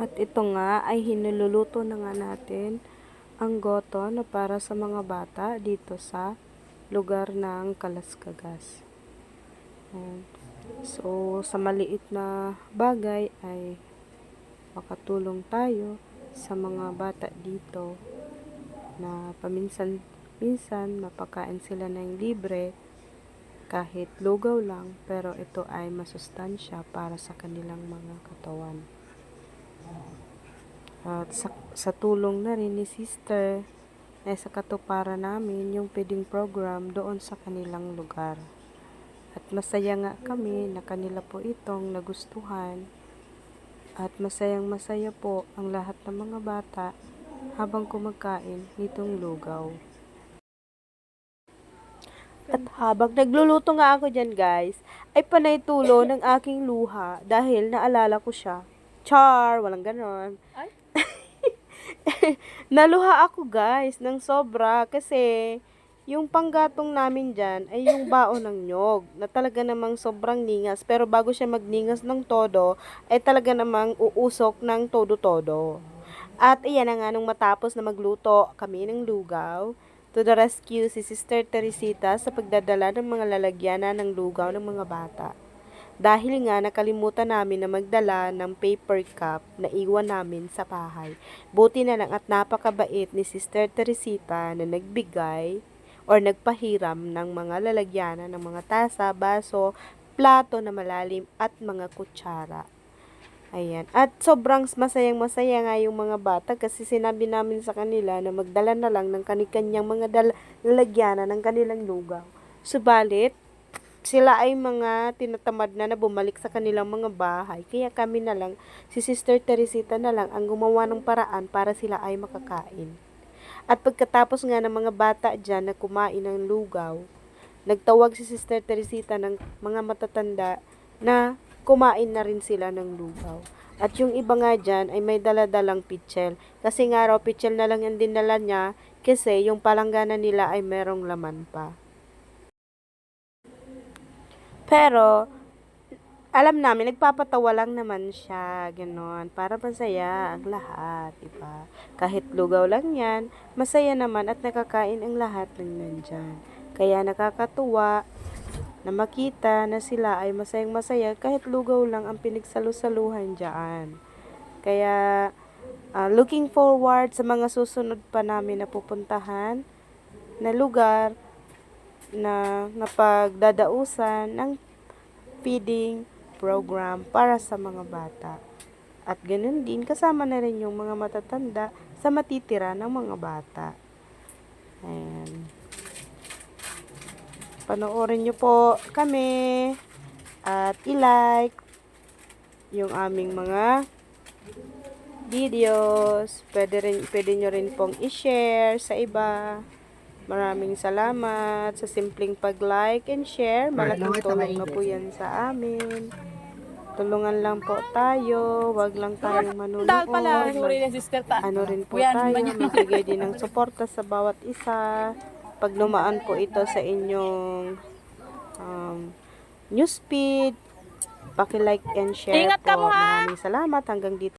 At ito nga ay hinululuto na nga natin ang goto na para sa mga bata dito sa lugar ng Kalaskagas. Ayan. So, sa maliit na bagay ay makatulong tayo sa mga bata dito na paminsan-minsan mapakain sila ng libre kahit lugaw lang pero ito ay masustansya para sa kanilang mga katawan. At sa, sa tulong na rin ni sister ay sa katuparan namin yung feeding program doon sa kanilang lugar. At masaya nga kami na kanila po itong nagustuhan. At masayang masaya po ang lahat ng mga bata habang kumakain nitong lugaw. At habang nagluluto nga ako dyan guys, ay panay tulo ng aking luha dahil naalala ko siya. Char! Walang ganon. Ay. Naluha ako guys ng sobra kasi yung panggatong namin dyan ay yung baon ng nyog na talaga namang sobrang ningas pero bago siya magningas ng todo ay talaga namang uusok ng todo-todo. At iyan na nga nung matapos na magluto kami ng lugaw, to the rescue si Sister Teresita sa pagdadala ng mga lalagyanan ng lugaw ng mga bata. Dahil nga nakalimutan namin na magdala ng paper cup na iwan namin sa bahay. Buti na lang at napakabait ni Sister Teresita na nagbigay or nagpahiram ng mga lalagyanan ng mga tasa, baso, plato na malalim at mga kutsara. Ayan. At sobrang masayang masaya nga yung mga bata kasi sinabi namin sa kanila na magdala na lang ng kanikanyang mga dal- lalagyanan ng kanilang lugaw. Subalit, sila ay mga tinatamad na na bumalik sa kanilang mga bahay. Kaya kami na lang, si Sister Teresita na lang ang gumawa ng paraan para sila ay makakain. At pagkatapos nga ng mga bata dyan na kumain ng lugaw, nagtawag si Sister Teresita ng mga matatanda na kumain na rin sila ng lugaw. At yung iba nga dyan ay may daladalang pitchel. Kasi nga raw pitchel na lang yung dinala niya kasi yung palanggana nila ay merong laman pa. Pero, alam namin, nagpapatawa lang naman siya, ganon, para masaya ang lahat, diba? Kahit lugaw lang yan, masaya naman at nakakain ang lahat ng nandyan. Kaya nakakatuwa na makita na sila ay masayang masaya kahit lugaw lang ang pinagsalusaluhan dyan. Kaya, ah, looking forward sa mga susunod pa namin na pupuntahan na lugar na napagdadausan ng feeding program para sa mga bata. At ganun din, kasama na rin yung mga matatanda sa matitira ng mga bata. Ayan. Panoorin nyo po kami at i-like yung aming mga videos. Pwede, rin, pwede nyo rin pong i-share sa iba. Maraming salamat sa simpleng pag-like and share. Malaking tulong na po yan sa amin. Tulungan lang po tayo. Wag lang tayong manunood. Pala, ano rin po tayo, ano ba yan? magbigay din ng suporta sa bawat isa. Pag lumaan po ito sa inyong um, newsfeed, paki-like and share Ingat po. ka mo, ha? Maraming salamat. Hanggang dito